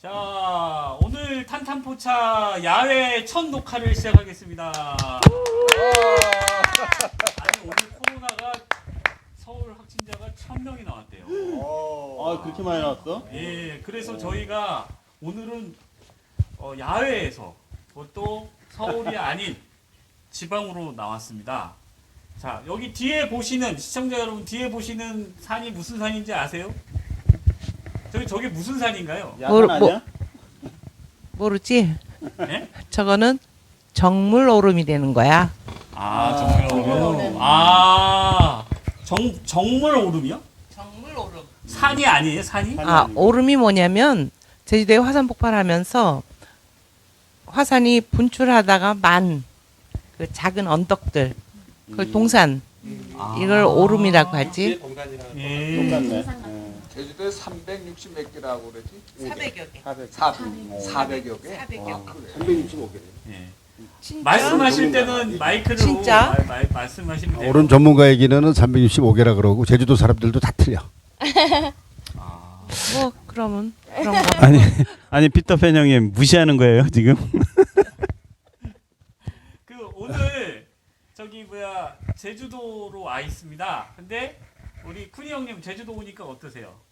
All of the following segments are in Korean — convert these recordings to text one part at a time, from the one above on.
자, 오늘 탄탄포차 야외 첫 녹화를 시작하겠습니다. 아니, 오늘 코로나가 서울 확진자가 1000명이 나왔대요. 아 그렇게 많이 나왔어? 예, 그래서 저희가 오늘은 어, 야외에서 그것도 서울이 아닌 지방으로 나왔습니다. 자, 여기 뒤에 보시는 시청자 여러분 뒤에 보시는 산이 무슨 산인지 아세요? 저기 저게 무슨 산인가요? 야간 뭐- 아니야? 모르지? 예? 저거는 정물 오름이 되는 거야. 아, 아, 정물 오름. 아, 정 정물 오름이요? 정물 오름. 산이 아니에요, 산이? 산이 아, 아니고. 오름이 뭐냐면 제주도에 화산 폭발하면서 화산이 분출하다가 만 그 작은 언덕들, 그 음. 동산 이걸 오름이라고 하지. 예. 똑같네. 예. 제주도에 360 몇 개라고 그러지? 400여 개. 400. 400여 개? 400여 아, 그래. 365개. 예. 진짜? 말씀하실 때는 마이크로 진짜? 말, 말, 말씀하시면 돼요. 오른 전문가 얘기는 365개라 그러고 제주도 사람들도 다 틀려. 아. 뭐 그러면 그런가. 봐. 아니 아니 피터팬 형님 무시하는 거예요 지금? 그 오늘 저기 뭐야 제주도로 와 있습니다. 근데 우리 쿠니 형님 제주도 오니까 어떠세요?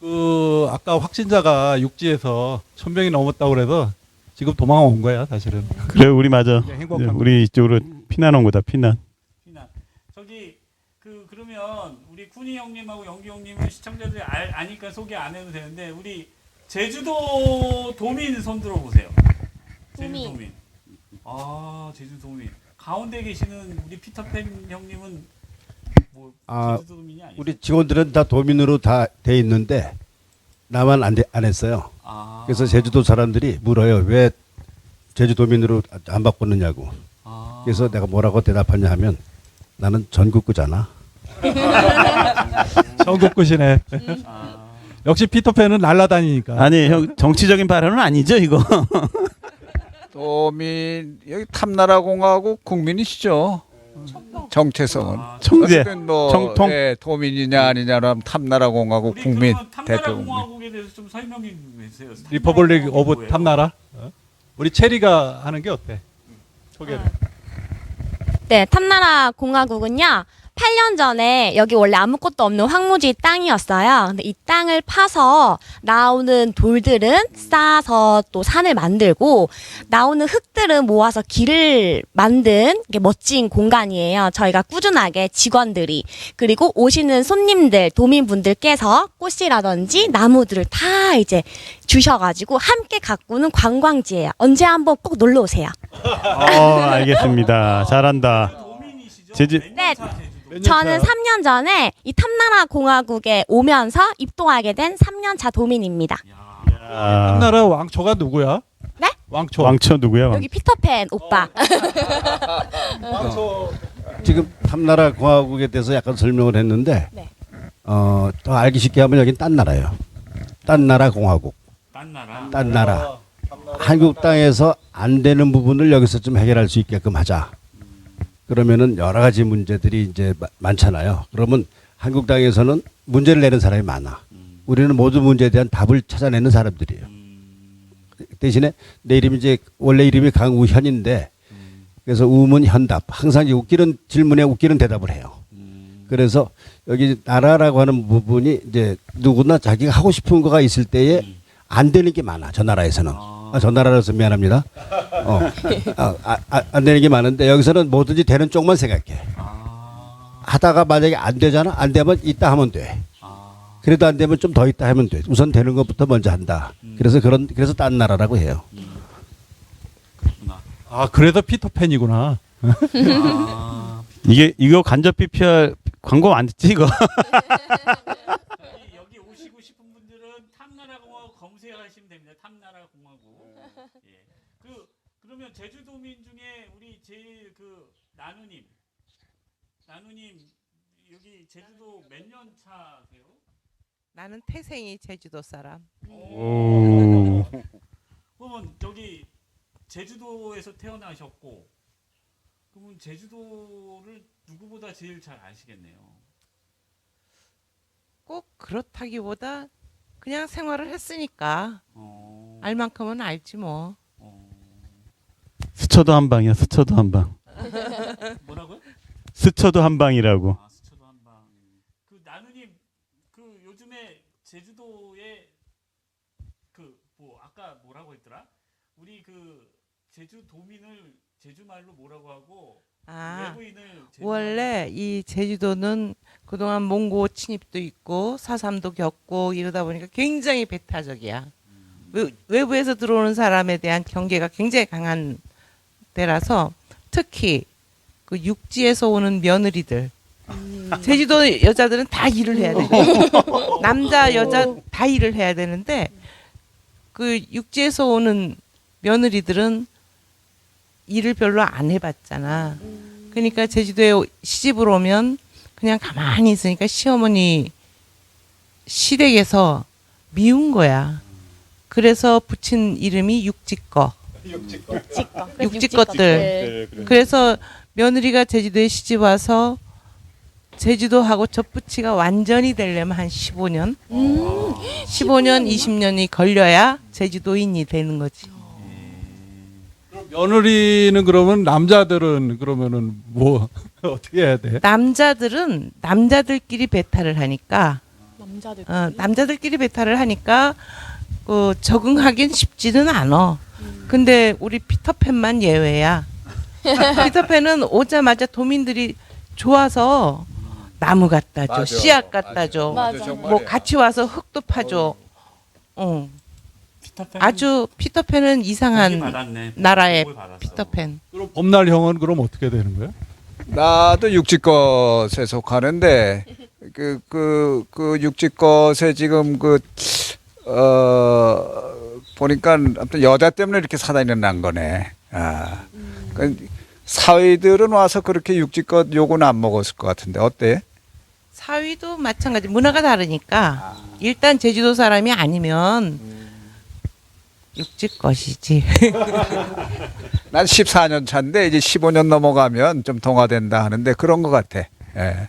그 아까 확진자가 육지에서 천 명이 넘었다고 그래서 지금 도망 온 거야 사실은. 그래 우리 맞아. 그냥 행복한 우리 이쪽으로 피난 온 거다 피난. 피나 저기 그 그러면 우리 쿠니 형님하고 영기 형님은 시청자들이 알, 아니까 소개 안 해도 되는데 우리 제주도 도민 손 들어 보세요. 제주 도민. 도민. 아 제주 도민. 가운데 계시는 우리 피터팬 형님은 뭐 아, 제주도 도민이? 우리 직원들은 다 도민으로 다 돼 있는데 나만 안, 돼- 안 했어요. 아. 그래서 제주도 사람들이 물어요. 왜 제주도민으로 안 바꿨느냐고. 아. 그래서 내가 뭐라고 대답하냐 하면 나는 전국구잖아. 전국구시네. 아. 역시 피터팬은 날라다니니까. 아니 형 정치적인 발언은 아니죠 이거. 도민 여기 탐나라 공화국 국민이시죠? 정체성은. 아, 청재. 뭐 정통. 예, 도민이냐 아니냐라면 탐나라 공화국 우리 국민 그러면 탐나라 대표 국민. 공화국에 대해서 좀 설명해 주세요. 리퍼블릭 오브? 탐나라. 어? 우리 체리가 하는 게 어때? 소개를. 네, 탐나라 공화국은요. 8년 전에 여기 원래 아무것도 없는 황무지 땅이었어요. 근데 이 땅을 파서 나오는 돌들은 쌓아서 또 산을 만들고 나오는 흙들은 모아서 길을 만든 게 멋진 공간이에요. 저희가 꾸준하게 직원들이 그리고 오시는 손님들, 도민분들께서 꽃이라든지 나무들을 다 이제 주셔가지고 함께 가꾸는 관광지예요. 언제 한번 꼭 놀러 오세요. 어 알겠습니다. 잘한다. 제주- 몇 네. 몇년 저는 차? 3년 전에 이 탐나라 공화국에 오면서 입동하게 된 3년차 도민입니다. 아, 탐나라 왕초가 누구야? 네? 왕초. 왕초 누구야? 여기 피터팬 오빠. 왕초. 지금 탐나라 공화국에 대해서 약간 설명을 했는데 네. 어, 더 알기 쉽게 하면 여긴 딴 나라예요. 딴 나라 공화국. 딴 나라. 딴 나라. 한국 땅에서 안 되는 부분을 여기서 좀 해결할 수 있게끔 하자. 그러면은 여러 가지 문제들이 이제 마- 많잖아요. 그러면 한국 땅에서는 문제를 내는 사람이 많아. 우리는 모든 문제에 대한 답을 찾아내는 사람들이에요. 대신에 내 이름이 이제 원래 이름이 강우현인데 그래서 우문 현답 항상 웃기는 질문에 웃기는 대답을 해요. 그래서 여기 나라라고 하는 부분이 이제 누구나 자기가 하고 싶은 거가 있을 때에 안 되는 게 많아. 저 나라에서는. 아, 저 나라라서 미안합니다. 어. 아, 아, 아, 안 되는 게 많은데 여기서는 뭐든지 되는 쪽만 생각해. 아. 하다가 만약에 안 되잖아. 안 되면 이따 하면 돼. 아. 그래도 안 되면 좀 더 있다 하면 돼. 우선 되는 것부터 먼저 한다. 그래서 그런 그래서 딴 나라라고 해요. 그렇구나. 아 그래서 피터팬이구나. 아. 이게 이거 간접 PPR 광고 안 듣지 이거? 여기, 여기 오시고 싶은 분들은 탐나라 공화국 검색하시면 됩니다. 탐나라 공화국. 예. 그 그러면 제주도민 중에 우리 제일 그 나누님, 나누님 여기 제주도 몇 년 차세요? 나는 태생이 제주도 사람. 오. 그러면 여기 제주도에서 태어나셨고, 그러면 제주도를 누구보다 제일 잘 아시겠네요. 꼭 그렇다기보다 그냥 생활을 했으니까 어, 알 만큼은 알지 뭐. 어. 스쳐도 한 방이야. 스쳐도 한 방. 뭐라고요? 스쳐도 한 방이라고. 아, 수초도 한 방. 그 나누님 그 요즘에 제주도에 그 뭐 아까 뭐라고 했더라? 우리 그 제주 도민을 제주 말로 뭐라고 하고 아 외부인을 제주 원래 이 제주도는 그동안 몽고 침입도 있고 사삼도 겪고 이러다 보니까 굉장히 배타적이야. 외, 외부에서 들어오는 사람에 대한 경계가 굉장히 강한 데라서 특히 그 육지에서 오는 며느리들 제주도 여자들은 다 일을 해야 돼. 남자 여자 다 일을 해야 되는데 그 육지에서 오는 며느리들은 일을 별로 안 해봤잖아. 그러니까 제주도에 오- 시집을 오면 그냥 가만히 있으니까 시어머니 시댁에서 미운 거야. 그래서 붙인 이름이 육지꺼. 육지껏. 육지껏들. 그래서 며느리가 제주도에 시집 와서 제주도하고 접붙이가 완전히 되려면 한 15년, 음. 15년, 20년이 걸려야 제주도인이 되는 거지. 며느리는 그러면 남자들은 그러면은 뭐 어떻게 해야 돼? 남자들은 남자들끼리 배탈을 하니까 남자들. 어, 남자들끼리 배탈을 하니까 그 적응하긴 쉽지는 않아. 근데 우리 피터팬만 예외야. 피터팬은 오자마자 도민들이 좋아서 나무 갖다 줘, 맞아. 씨앗 갖다 줘, 맞아. 뭐 같이 와서 흙도 파줘. 어. 피터팬 아주 피터팬은 이상한 받았네. 나라의 복을 받았어. 피터팬. 그럼 봄날 형은 그럼 어떻게 되는 거야? 나도 육지껏에 속하는데 그그 그 육지껏에 지금 그 어 보니까 아무튼 여자 때문에 이렇게 사단이 난 거네. 아. 그 사위들은 와서 그렇게 육지껏 욕은 안 먹었을 것 같은데 어때? 사위도 마찬가지 문화가 다르니까 일단 제주도 사람이 아니면 육지 것이지. 난 14년 차인데 이제 15년 넘어가면 좀 동화된다 하는데 그런 것 같아. 예.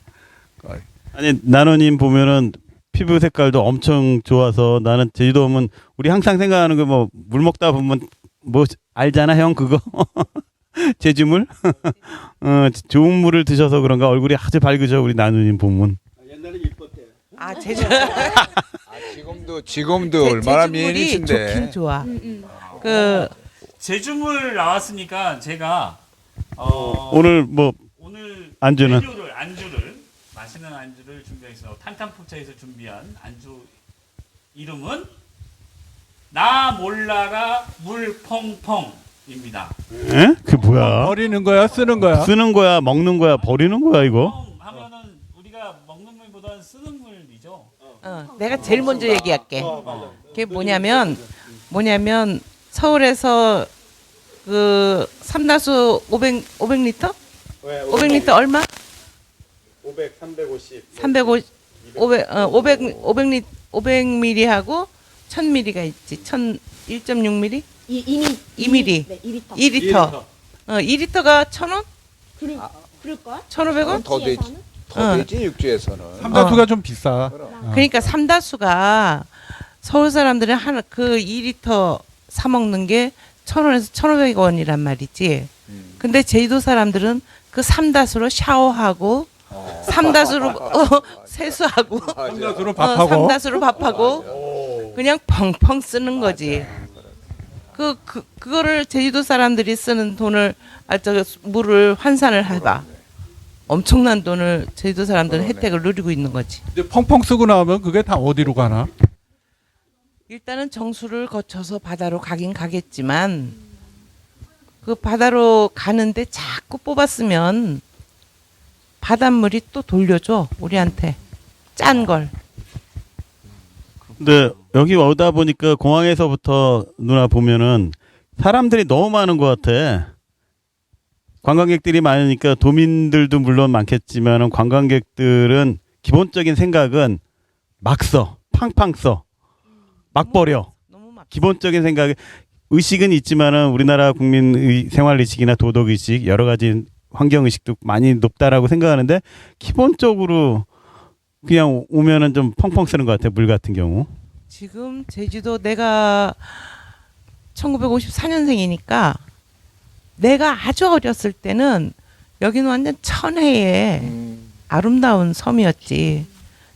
아니 나노님 보면은 피부 색깔도 엄청 좋아서 나는 제주도 오면 우리 항상 생각하는 거 뭐 물 먹다 보면 뭐 알잖아 형 그거 제주물 어 좋은 물을 드셔서 그런가 얼굴이 아주 밝으셔 우리 나누님 보면 아 제주 지금도 지금도 얼마나 제주물이 좋긴 미인이신데. 좋아. 음, 그 제주물 나왔으니까 제가 어, 오늘 뭐 오늘 안주는? 메뉴를 안주를 맛있는 안주를 준비해서 탄탄포차에서 준비한 안주 이름은 나 몰라라 물펑펑입니다. 에? 그 뭐야 버리는 거야, 쓰는 거야? 쓰는 거야 먹는 거야 버리는 거야 이거 펑 하면은 우리가 먹는 물보다는 쓰는 물이죠. 어, 내가 제일 먼저 얘기할게. 어. 그게 뭐냐면 뭐냐면 서울에서 그 삼다수 500 500리터? 500리터 얼마? 500, 350. 350 500 어, 500 500리 500ml 하고 1000ml가 있지. 1000 1.6ml? 이 이미 이미리. 네, 2리터. 2리터. 어, 2리터가 1,000원? 그럴 그럴 걸? 1,500원? 더 되지. 어. 더 되지 육지에서는. 삼다수가 좀 비싸. 그러니까 삼다수가 서울 사람들은 하나 그 2리터 사 먹는 게 1,000원에서 1,500원이란 말이지. 음. 근데 제주도 사람들은 그 삼다수로 샤워하고 삼다수로 어, 세수하고 삼다수로 어, 밥하고. 삼다수로 밥하고 그냥 펑펑 쓰는 거지. 그, 그 그거를 제주도 사람들이 쓰는 돈을 아저 물을 환산을 해봐. 엄청난 돈을 제주도 사람들은 혜택을 누리고 있는 거지. 이제 펑펑 쓰고 나오면 그게 다 어디로 가나? 일단은 정수를 거쳐서 바다로 가긴 가겠지만 그 바다로 가는데 자꾸 뽑았으면 바닷물이 또 돌려줘 우리한테 짠 걸. 근데 여기 오다 보니까 공항에서부터 누나 보면은 사람들이 너무 많은 것 같아. 관광객들이 많으니까 도민들도 물론 많겠지만은 관광객들은 기본적인 생각은 막 써, 팡팡 써, 막 버려. 너무 막. 기본적인 생각 의식은 있지만은 우리나라 국민 의 생활 의식이나 도덕 의식 여러 가지 환경 의식도 많이 높다라고 생각하는데 기본적으로 그냥 오면은 좀 펑펑 쓰는 것 같아 물 같은 경우. 지금 제주도 내가 1954년생이니까 내가 아주 어렸을 때는 여기는 완전 천혜의 아름다운 섬이었지.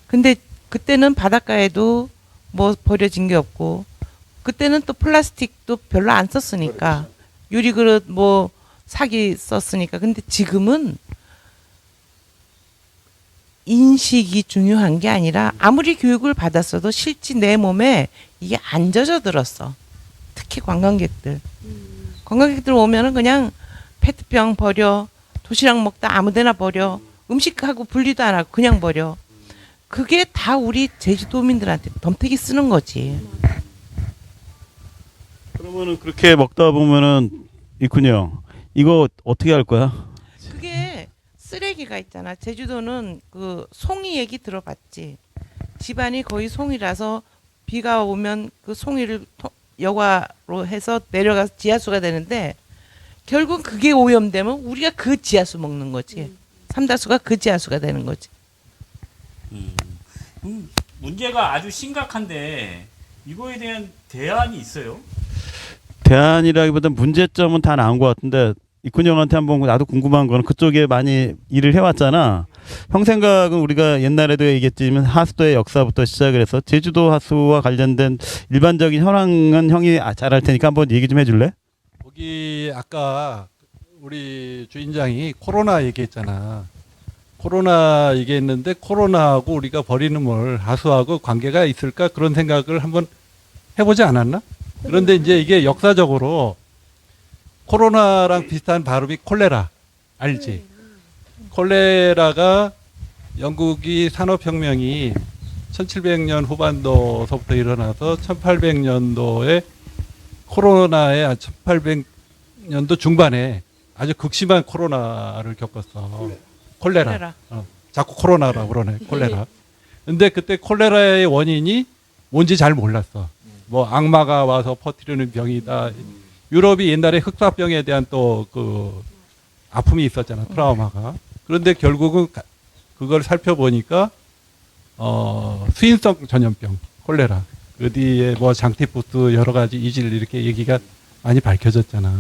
근데 그때는 바닷가에도 뭐 버려진 게 없고 그때는 또 플라스틱도 별로 안 썼으니까 유리 그릇 뭐 사기 썼으니까 근데 지금은 인식이 중요한 게 아니라 아무리 교육을 받았어도 실제 내 몸에 이게 안 젖어 들었어. 특히 관광객들. 관광객들 오면은 그냥 페트병 버려, 도시락 먹다 아무데나 버려, 음식하고 분리도 안 하고 그냥 버려. 그게 다 우리 제주도민들한테 덤태기 쓰는 거지. 그러면은 그렇게 먹다 보면은 이군요. 이거 어떻게 할 거야? 그게 쓰레기가 있잖아. 제주도는 그 송이 얘기 들어봤지. 집안이 거의 송이라서 비가 오면 그 송이를 토- 여과로 해서 내려가서 지하수가 되는데 결국 그게 오염되면 우리가 그 지하수 먹는 거지. 삼다수가 그 지하수가 되는 거지. 음, 문제가 아주 심각한데 이거에 대한 대안이 있어요? 대안이라기보다 문제점은 다 나온 것 같은데 이군 형한테 한번 나도 궁금한 거는 그쪽에 많이 일을 해왔잖아. 형 생각은 우리가 옛날에도 얘기했지만 하수도의 역사부터 시작을 해서 제주도 하수와 관련된 일반적인 현황은 형이 아- 잘할 테니까 한번 얘기 좀 해줄래? 거기 아까 우리 주인장이 코로나 얘기했잖아. 코로나 얘기했는데 코로나하고 우리가 버리는 물 하수하고 관계가 있을까 그런 생각을 한번 해보지 않았나? 그런데 이제 이게 역사적으로 코로나랑 비슷한 발음이 콜레라 알지? 콜레라가 영국이 산업혁명이 1700년 후반도서부터 일어나서 1800년도에 코로나의 1800년도 중반에 아주 극심한 코로나를 겪었어. 콜레라. 콜레라. 어, 자꾸 코로나라고 그러네. 콜레라. 근데 그때 콜레라의 원인이 뭔지 잘 몰랐어. 뭐 악마가 와서 퍼뜨리는 병이다. 유럽이 옛날에 흑사병에 대한 또 그 아픔이 있었잖아. 트라우마가. 그런데 결국은 가- 그걸 살펴보니까 어 수인성 전염병 콜레라. 그 뒤에 뭐 장티푸스 여러 가지 이질 이렇게 얘기가 많이 밝혀졌잖아.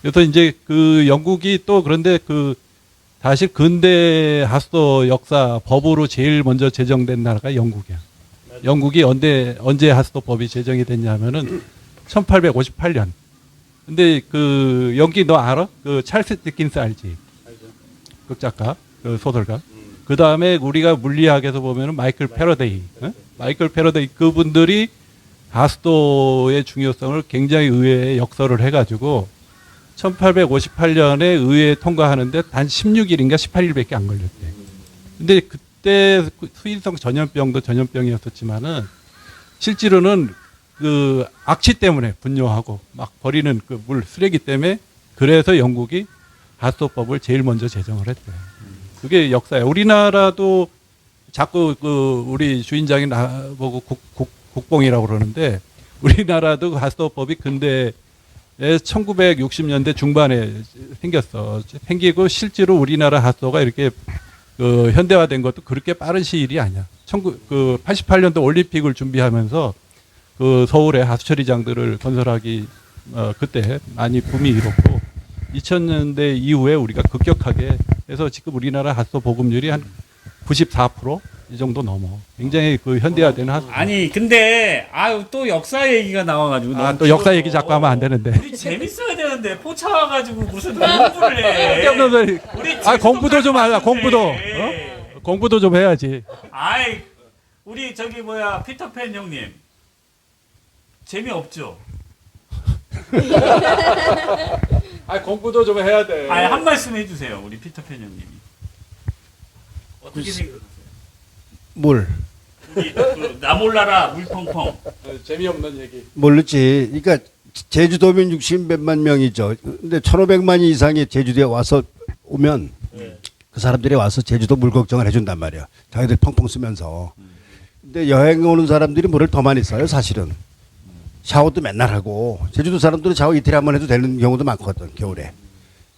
그래서 이제 그 영국이 또 그런데 그 사실 근대 하수도 역사 법으로 제일 먼저 제정된 나라가 영국이야. 영국이 언제 언제 하수도법이 제정이 됐냐면은 1858년. 근데 그 연기 너 알아? 그 찰스 디킨스 알지? 극작가, 그 소설가. 그 다음에 우리가 물리학에서 보면은 마이클 패러데이, 어? 마이클 패러데이 그분들이 하수도의 중요성을 굉장히 의회에 역설을 해가지고 1858년에 의회에 통과하는데 단 16일인가 18일밖에 안 걸렸대. 근데 그때 그 수인성 전염병도 전염병이었었지만은 실제로는 그 악취 때문에 분뇨하고 막 버리는 그 물 쓰레기 때문에 그래서 영국이 하수도법을 제일 먼저 제정을 했대. 그게 역사야. 우리나라도 자꾸 그 우리 주인장이 나보고 국, 국, 국뽕이라고 그러는데 우리나라도 그 하수도법이 근대 에 1960년대 중반에 생겼어. 생기고 실제로 우리나라 하수도가 이렇게 그 현대화된 것도 그렇게 빠른 시일이 아니야. 19, 그 88년도 올림픽을 준비하면서 그 서울에 하수처리장들을 건설하기 어, 그때 많이 붐이 일었고 2000년대 이후에 우리가 급격하게 해서 지금 우리나라 하수도 보급률이 한 94% 이 정도 넘어. 굉장히 그 현대화된 하수도. 아니 근데 아유 또 역사 얘기가 나와가지고 아, 너무 또 역사. 얘기 자꾸 하면 안 되는데. 우리 재밌어야 되는데 포차와가지고 무슨 공부를 해. 우리 아 공부도 좀 하자. 공부도. 어? 공부도 좀 해야지. 아이 우리 저기 뭐야 피터팬 형님 재미 없죠? 아 공부도 좀 해야 돼. 아니 한 말씀 해주세요 우리 피터팬 형님이 어떻게 생각하세요? 뭘 우리 그 나몰라라 물펑펑 재미없는 얘기. 모르지. 그러니까 제주도민 60몇만 명이죠. 근데 1,500만 이상이 제주도에 와서 오면 그 사람들이 와서 제주도 물 걱정을 해준단 말이야. 자기들 펑펑 쓰면서. 근데 여행 오는 사람들이 물을 더 많이 써요, 사실은. 샤워도 맨날 하고 제주도 사람들은 샤워 이틀에 한 번 해도 되는 경우도 많거든 겨울에.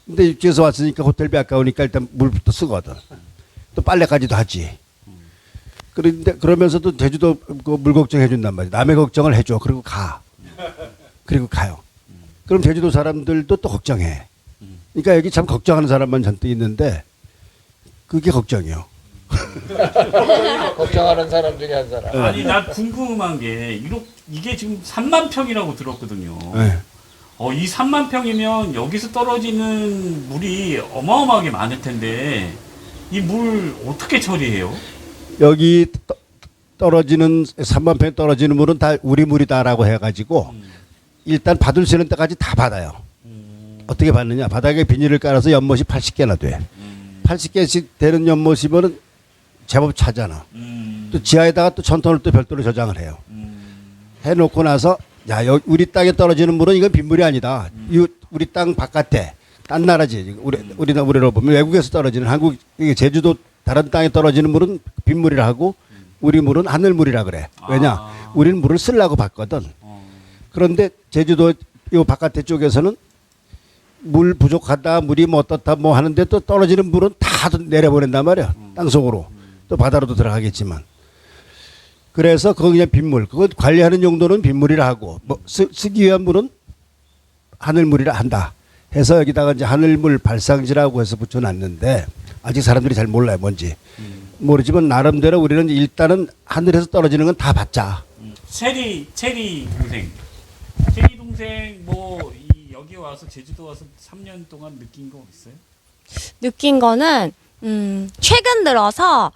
근데 육지에서 왔으니까 호텔비 아까우니까 일단 물부터 쓰거든. 또 빨래까지도 하지. 그런데 그러면서도 제주도 그물 걱정해 준단 말이에요. 남의 걱정을 해줘. 그리고 가. 그리고 가요. 그럼 제주도 사람들도 또 걱정해. 그러니까 여기 참 걱정하는 사람만 잔뜩 있는데 그게 걱정이요. 걱정하는 사람 중에 한 사람. 아니 나 궁금한 게 이렇- 이게 지금 3만 평이라고 들었거든요. 네. 어, 이 3만 평이면 여기서 떨어지는 물이 어마어마하게 많을 텐데 이 물 어떻게 처리해요? 여기 떠- 떨어지는 3만 평 떨어지는 물은 다 우리 물이다라고 해가지고 일단 받을 수 있는 때까지 다 받아요. 어떻게 받느냐? 바닥에 비닐을 깔아서 연못이 80개나 돼. 80개씩 되는 연못이면은 제법 차잖아. 음, 또 지하에다가 또 천톤을 또 별도로 저장을 해요. 해놓고 나서 야 여, 우리 땅에 떨어지는 물은 이건 빗물이 아니다. 이 우리 땅 바깥에 딴 나라지. 우리 우리 우리로 보면 외국에서 떨어지는 한국 이게 제주도 다른 땅에 떨어지는 물은 빗물이라 하고 우리 물은 하늘물이라 그래. 왜냐? 아. 우리는 물을 쓰려고 받거든. 어, 그런데 제주도 요 바깥에 쪽에서는 물 부족하다, 물이 뭐 어떻다 뭐 하는데 또 떨어지는 물은 다 내려보낸단 말이야. 땅 속으로. 또 바다로도 들어가겠지만. 그래서 그거 그냥 빗물. 그거 관리하는 용도는 빗물이라 하고 뭐 쓰, 쓰기 위한 물은 하늘물이라 한다. 해서 여기다가 이제 하늘물 발상지라고 해서 붙여놨는데 아직 사람들이 잘 몰라요 뭔지 모르지만 나름대로 우리는 일단은 하늘에서 떨어지는 건다 받자. 체리 체리 동생, 체리 동생 뭐이 여기 와서 제주도 와서 3년 동안 느낀 거 있어요? 느낀 거는 음, 최근 들어서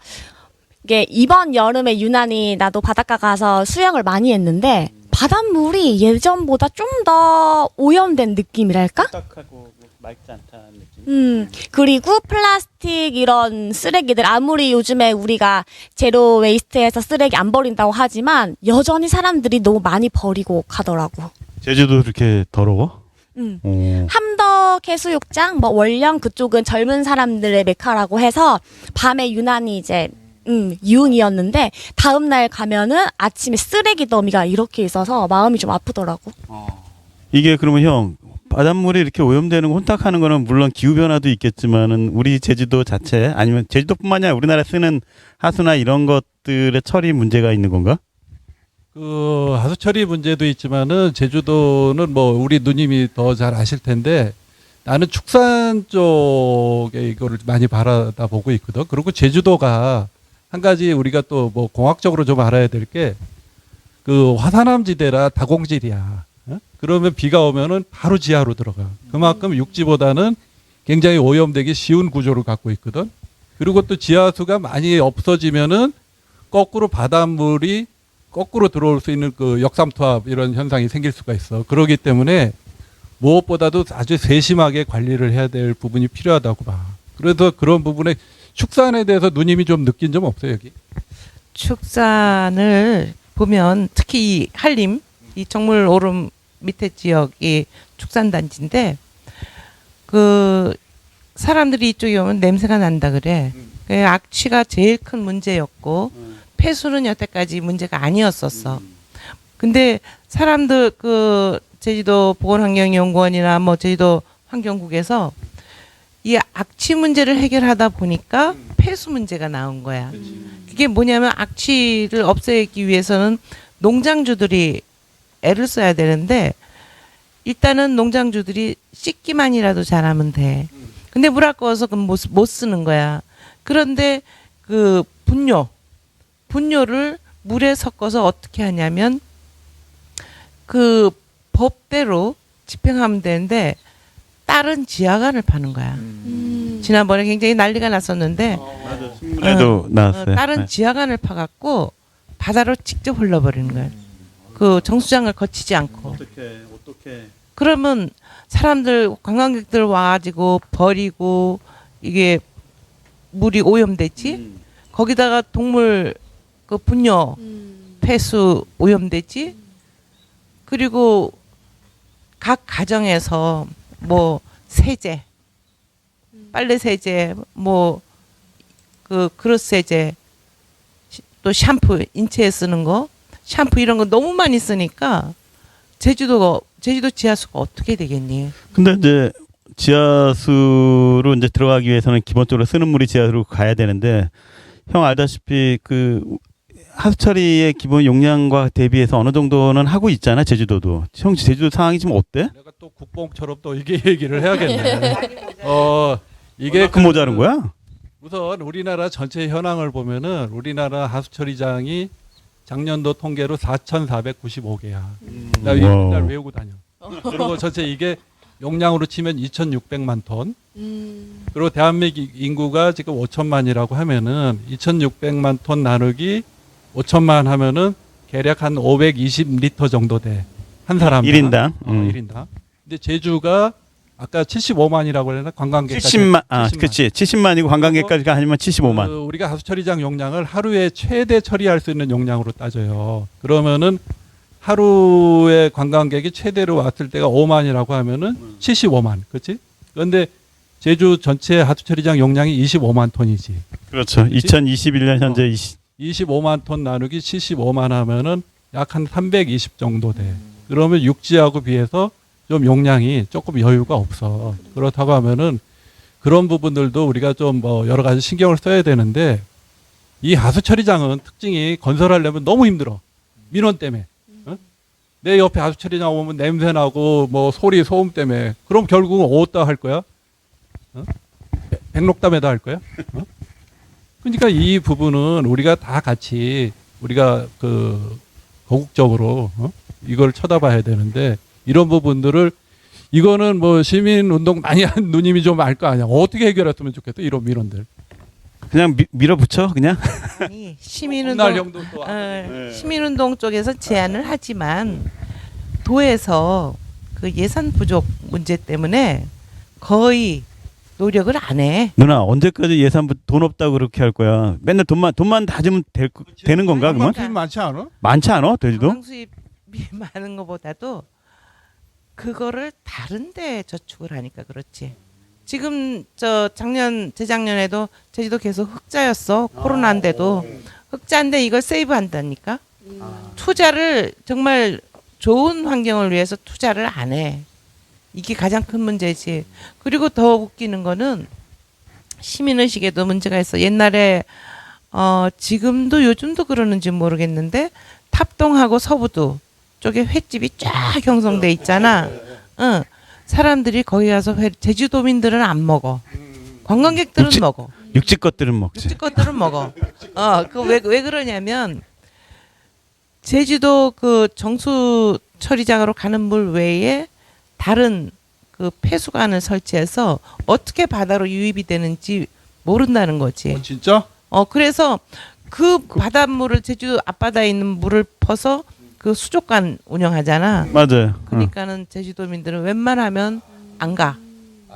이게 이번 여름에 유난히 나도 바닷가 가서 수영을 많이 했는데 바닷물이 예전보다 좀 더 오염된 느낌이랄까? 딱하고 맑지 않다는 느낌. 음, 그리고 플라스틱 이런 쓰레기들 아무리 요즘에 우리가 제로 웨이스트에서 쓰레기 안 버린다고 하지만 여전히 사람들이 너무 많이 버리고 가더라고. 제주도 그렇게 더러워? 음. 오. 함덕 해수욕장, 뭐 월령 그쪽은 젊은 사람들의 메카라고 해서 밤에 유난히 이제 음, 유흥이었는데 다음 날 가면은 아침에 쓰레기 더미가 이렇게 있어서 마음이 좀 아프더라고. 어, 이게 그러면 형 바닷물이 이렇게 오염되는 거 혼탁하는 거는 물론 기후 변화도 있겠지만은 우리 제주도 자체 아니면 제주도뿐만이 아니라 우리나라 쓰는 하수나 이런 것들의 처리 문제가 있는 건가? 그 하수 처리 문제도 있지만은 제주도는 뭐 우리 누님이 더 잘 아실 텐데 나는 축산 쪽에 이거를 많이 바라다 보고 있거든. 그리고 제주도가 한 가지 우리가 또 뭐 공학적으로 좀 알아야 될 게 그 화산암 지대라 다공질이야. 어? 그러면 비가 오면은 바로 지하로 들어가. 그만큼 육지보다는 굉장히 오염되기 쉬운 구조를 갖고 있거든. 그리고 또 지하수가 많이 없어지면은 거꾸로 바닷물이 거꾸로 들어올 수 있는 그 역삼투압 이런 현상이 생길 수가 있어. 그러기 때문에 무엇보다도 아주 세심하게 관리를 해야 될 부분이 필요하다고 봐. 그래서 그런 부분에 축산에 대해서 누님이 좀 느낀 점 없어요 여기? 축산을 보면 특히 이 한림 이 정물 오름 밑에 지역이 축산단지인데 그 사람들이 이쪽에 오면 냄새가 난다 그래. 그 악취가 제일 큰 문제였고 폐수는 여태까지 문제가 아니었었어. 근데 사람들 그 제주도 보건환경연구원이나 뭐 제주도 환경국에서 이 악취 문제를 해결하다 보니까 폐수 문제가 나온 거야. 그게 뭐냐면 악취를 없애기 위해서는 농장주들이 애를 써야 되는데 일단은 농장주들이 씻기만이라도 잘하면 돼. 근데 물 아까워서 그못 못 쓰는 거야. 그런데 그 분뇨 분뇨를 물에 섞어서 어떻게 하냐면 그 법대로 집행하면 되는데 다른 지하관을 파는 거야. 음. 지난번에 굉장히 난리가 났었는데 신문에도 나왔어요. 어, 다른 네. 지하관을 파갖고 바다로 직접 흘러버리는 거예요. 그 정수장을 거치지 않고. 어떻게 어떻게 그러면 사람들 관광객들 와가지고 버리고 이게 물이 오염됐지. 음. 거기다가 동물 그 분뇨 음. 폐수 오염됐지. 그리고 각 가정에서 뭐 세제, 빨래 세제, 뭐 그 그릇 세제, 시- 또 샴푸 인체에 쓰는 거, 샴푸 이런 거 너무 많이 쓰니까 제주도가 제주도 지하수가 어떻게 되겠니? 근데 이제 지하수로 이제 들어가기 위해서는 기본적으로 쓰는 물이 지하수로 가야 되는데 형 알다시피 그 하수처리의 기본 용량과 대비해서 어느 정도는 하고 있잖아 제주도도. 형 제주도 상황이 지금 어때? 내가 또 국뽕처럼 또 이게 얘기를 해야겠네. 어 이게 그 모자른 거야? 우선 우리나라 전체 현황을 보면은 우리나라 하수처리장이 작년도 통계로 4,495개야. 나 이거. 맨날 외우고 다녀. 그리고 전체 이게 용량으로 치면 2,600만 톤. 그리고 대한민국 인구가 지금 5천만이라고 하면은 2,600만 톤 나누기 5천만 하면은 대략 한 520리터 정도 돼. 한 사람. 1인당. 어, 음. 1인당. 근데 제주가 아까 75만이라고 했나 관광객까지 70만 아 70만. 그치 70만이고 관광객까지가 아니면 75만. 그 우리가 하수 처리장 용량을 하루에 최대 처리할 수 있는 용량으로 따져요. 그러면은 하루에 관광객이 최대로 왔을 때가 5만이라고 하면은 75만, 그렇지? 그런데 제주 전체 하수 처리장 용량이 25만 톤이지. 그렇죠. 2021년 현재 20 25만 톤 나누기 75만 하면은 약 한 320 정도 돼. 그러면 육지하고 비해서 좀 용량이 조금 여유가 없어. 그렇다고 하면은 그런 부분들도 우리가 좀 뭐 여러 가지 신경을 써야 되는데 이 하수 처리장은 특징이 건설하려면 너무 힘들어. 민원 때문에. 어? 내 옆에 하수 처리장 오면 냄새 나고 뭐 소리 소음 때문에 그럼 결국은 어디다 할 거야? 어? 백- 백록담에다 할 거야? 어? 그러니까 이 부분은 우리가 다 같이 우리가 그 거국적으로 어? 이걸 쳐다봐야 되는데 이런 부분들을 이거는 뭐 시민 운동 많이 한 누님이 좀 알 거 아니야. 어떻게 해결했으면 좋겠어 이런 민원들. 그냥 미, 밀어붙여 그냥. 아니 시민운동 어, 시민운동 쪽에서 제안을 하지만 도에서 그 예산 부족 문제 때문에 거의 노력을 안 해. 누나 언제까지 예산부 돈 없다고 그렇게 할 거야? 맨날 돈만 돈만 다 주면 될, 거- 되는 건가 그러면? 그러니까 많지 않아? 많지 않아 돼지도? 수입이 많은 것보다도 그거를 다른 데 저축을 하니까 그렇지. 지금 저 작년 재작년에도 제주도 계속 흑자였어 코로나인데도 흑자인데 이걸 세이브 한다니까 투자를 정말 좋은 환경을 위해서 투자를 안 해. 이게 가장 큰 문제지. 그리고 더 웃기는 거는 시민의식에도 문제가 있어. 옛날에 어 지금도 요즘도 그러는지 모르겠는데 탑동하고 서부도 쪽에 횟집이 쫙 형성돼 있잖아. 응. 사람들이 거기 가서 회, 제주도민들은 안 먹어. 관광객들은 육지- 먹어. 육지 것들은 먹지. 육지 것들은 먹어. 어, 그 왜 왜 그러냐면 제주도 그 정수 처리장으로 가는 물 외에 다른 그 폐수관을 설치해서 어떻게 바다로 유입이 되는지 모른다는 거지. 진짜? 어 그래서 그 바닷물을 제주 앞바다에 있는 물을 퍼서 그 수족관 운영하잖아. 맞아요. 어. 그러니까는 제주도민들은 웬만하면 안 가.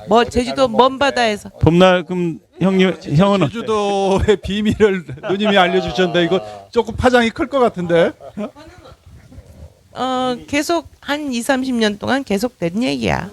뭐 제주도 먼 바다에서 봄날 그럼 형님 형은 어때? 제주도의 비밀을 누님이 알려주셨는데 이거 조금 파장이 클 것 같은데. 어 계속 한 2, 30년 동안 계속된 얘기야.